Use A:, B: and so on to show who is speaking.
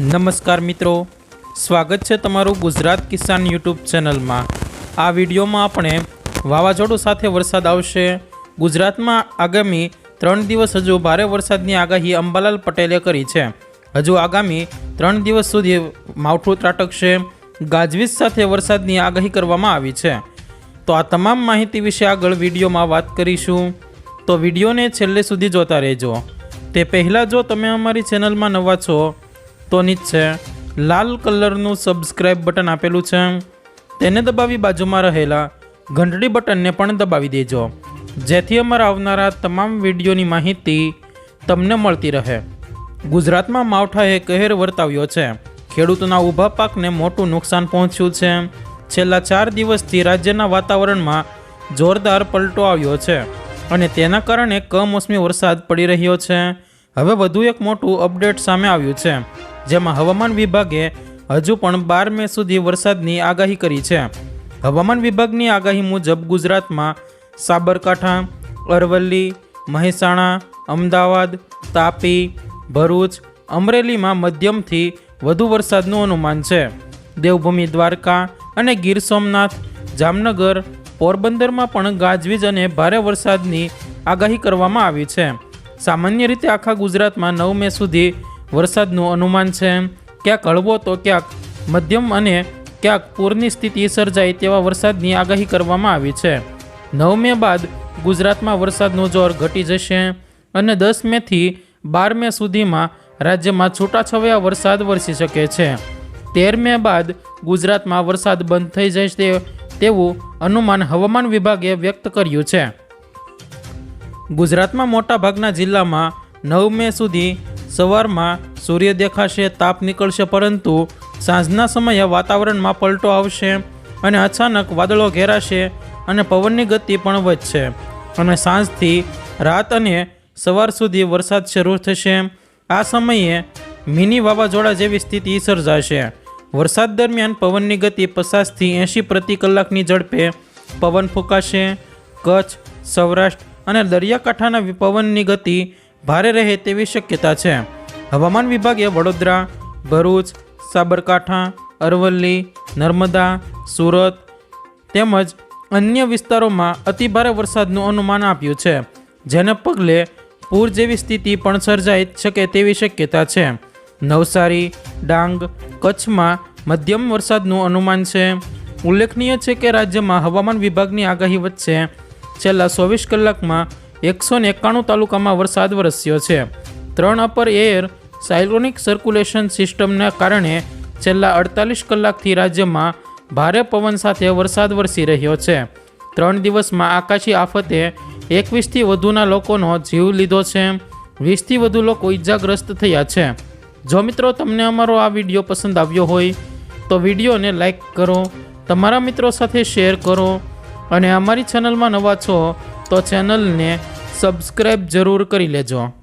A: નમસ્કાર મિત્રો. સ્વાગત છે તમારું ગુજરાત કિસાન યુટ્યુબ ચેનલમાં. આ વિડીયોમાં આપણે વાવાઝોડું સાથે વરસાદ આવશે. ગુજરાતમાં આગામી ત્રણ દિવસ હજુ ભારે વરસાદની આગાહી અંબાલાલ પટેલે કરી છે. હજુ આગામી ત્રણ દિવસ સુધી માવઠું ત્રાટકશે. ગાજવીજ સાથે વરસાદની આગાહી કરવામાં આવી છે. તો આ તમામ માહિતી વિશે આગળ વિડીયોમાં વાત કરીશું. તો વિડીયોને છેલ્લે સુધી જોતા રહેજો. તે પહેલાં જો તમે અમારી ચેનલમાં નવા છો તો છે. લાલ કલરનું સબસ્ક્રાઇબ બટન આપેલું છે. તેને દબાવી બાજુમાં રહેલા ઘંટડી બટનને પણ દબાવી દેજો. જેથી અમારા આવનારા તમામ વિડીયોની માહિતી તમને મળતી રહે. ગુજરાતમાં માવઠાએ કહેર વર્તાવ્યો છે. ખેડૂતોના ઊભા પાકને મોટું નુકસાન પહોંચ્યું છે. છેલ્લા ચાર દિવસથી રાજ્યના વાતાવરણમાં જોરદાર પલટો આવ્યો છે. અને તેના કારણે કમોસમી વરસાદ પડી રહ્યો છે. હવે વધુ એક મોટું અપડેટ સામે આવ્યું છે, જેમાં હવામાન વિભાગે હજુ પણ બાર મે સુધી વરસાદની આગાહી કરી છે. હવામાન વિભાગની આગાહી મુજબ ગુજરાતમાં સાબરકાંઠા, અરવલ્લી, મહેસાણા, અમદાવાદ, તાપી, ભરૂચ, અમરેલીમાં મધ્યમથી વધુ વરસાદનું અનુમાન છે. દેવભૂમિ દ્વારકા અને ગીર સોમનાથ, જામનગર, પોરબંદરમાં પણ ગાજવીજ અને ભારે વરસાદની આગાહી કરવામાં આવી છે. સામાન્ય રીતે આખા ગુજરાતમાં નવ મે સુધી વરસાદનું અનુમાન છે. ક્યાંક હળવો, તો ક્યાંક મધ્યમ અને ક્યાંક પૂરની સ્થિતિ સર્જાય તેવા વરસાદની આગાહી કરવામાં આવી છે. નવ મે બાદ ગુજરાતમાં વરસાદનું જોર ઘટી જશે અને દસ મેથી બાર મે સુધીમાં રાજ્યમાં છૂટાછવાયા વરસાદ વરસી શકે છે. તેર મે બાદ ગુજરાતમાં વરસાદ બંધ થઈ જશે તેવું અનુમાન હવામાન વિભાગે વ્યક્ત કર્યું છે. ગુજરાતમાં મોટાભાગના જિલ્લામાં નવ મે સુધી સવારમાં સૂર્ય દેખાશે, તાપ નીકળશે, પરંતુ સાંજના સમયે વાતાવરણમાં પલટો આવશે અને અચાનક વાદળો ઘેરાશે અને પવનની ગતિ પણ વધશે. અને સાંજથી રાત અને સવાર સુધી વરસાદ શરૂ થશે. આ સમયે મિની વાવાઝોડા જેવી સ્થિતિ સર્જાશે. વરસાદ દરમિયાન પવનની ગતિ પચાસથી એંશી પ્રતિ કલાકની ઝડપે પવન ફૂંકાશે. કચ્છ, સૌરાષ્ટ્ર અને દરિયાકાંઠાના પવનની ગતિ ભારે રહે તેવી શક્યતા છે. હવામાન વિભાગે વડોદરા, ભરૂચ, સાબરકાંઠા, અરવલ્લી, નર્મદા, સુરત તેમજ અન્ય વિસ્તારોમાં અતિભારે વરસાદનું અનુમાન આપ્યું છે, જેને પગલે પૂર જેવી સ્થિતિ પણ સર્જાઈ શકે તેવી શક્યતા છે. નવસારી, ડાંગ, કચ્છમાં મધ્યમ વરસાદનું અનુમાન છે. ઉલ્લેખનીય છે કે રાજ્યમાં હવામાન વિભાગની આગાહી વચ્ચે છેલ્લા ચોવીસ કલાકમાં એકસો એકાણું તાલુકામાં વરસાદ વરસ્યો છે. ત્રણ અપર એર સાયલોનિક સર્ક્યુલેશન સિસ્ટમના કારણે છેલ્લા અડતાલીસ કલાકથી રાજ્યમાં ભારે પવન સાથે વરસાદ વરસી રહ્યો છે. ત્રણ દિવસમાં આકાશી આફતે એકવીસથી વધુના લોકોનો જીવ લીધો છે. વીસથી વધુ લોકો ઈજાગ્રસ્ત થયા છે. જો મિત્રો તમને અમારો આ વીડિયો પસંદ આવ્યો હોય, તો વિડીયોને લાઈક કરો, તમારા મિત્રો સાથે શેર કરો અને અમારી ચેનલમાં નવા છો તો ચેનલને સબસ્ક્રાઈબ જરૂર કરી લેજો.